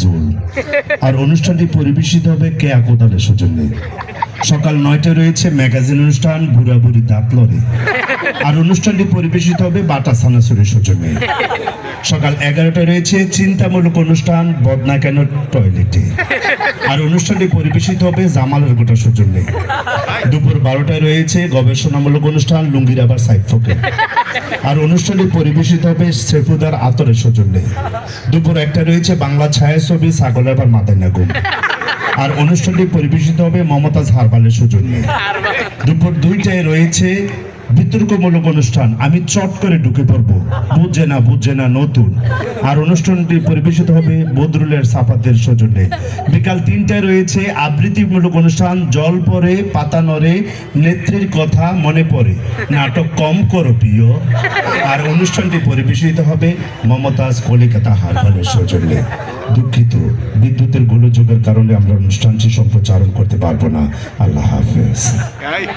জোল আর অনুষ্ঠানটি পরিবেশিত হবে কেয়া কোদালের সৌজন্যে। সকাল নয়টায় রয়েছে ম্যাগাজিন অনুষ্ঠান বুড়া বুড়ি দাঁত আর অনুষ্ঠানটি পরিবেশিত হবে বাটা সানাসুরের সৌজন্যে। সকাল এগারোটায় রয়েছে চিন্তামূলক অনুষ্ঠান বদনা কেন টয়লেটে। আর অনুষ্ঠানটি পরিবেশিত হবে জামালের গোটা সৌজন্যে। দুপুর বারোটায় রয়েছে গবেষণামূলক অনুষ্ঠান লুঙ্গির আবার সাইড ফোকে আর অনুষ্ঠানটি পরিবেশিত হবে সেফুদার আতরের সৌজন্যে। দুপুর একটা রয়েছে বাংলা ছায়াছবি ছাগলের আবার মাথায় নাগুম আর অনুষ্ঠানটি পরিবেশিত হবে মমতাজ হারবালের সৌজন্যে। দুপুর দুইটায় রয়েছে বিতর্কমূলক অনুষ্ঠান, আমি চট করে ঢুকে পড়ব। বুঝে না বুঝে না, নতুন। আর অনুষ্ঠানটি পরিবেশিত হবে বদরুলের সাফাতের সৌজন্যে। বিকাল তিনটায় রয়েছে আবৃত্তিমূলক অনুষ্ঠান, জল পরে, পাতা নড়ে, নেত্রীর কথা মনে পড়ে। নাটক কম করো প্রিয়। আর অনুষ্ঠানটি পরিবেশিত হবে মমতাজ কলিকাতা হারবালের সৌজন্যে। দুঃখিত, বিদ্যুতের গোলযোগের কারণে আমরা অনুষ্ঠানটি সম্প্রচারণ করতে পারব না। আল্লাহ হাফেজ।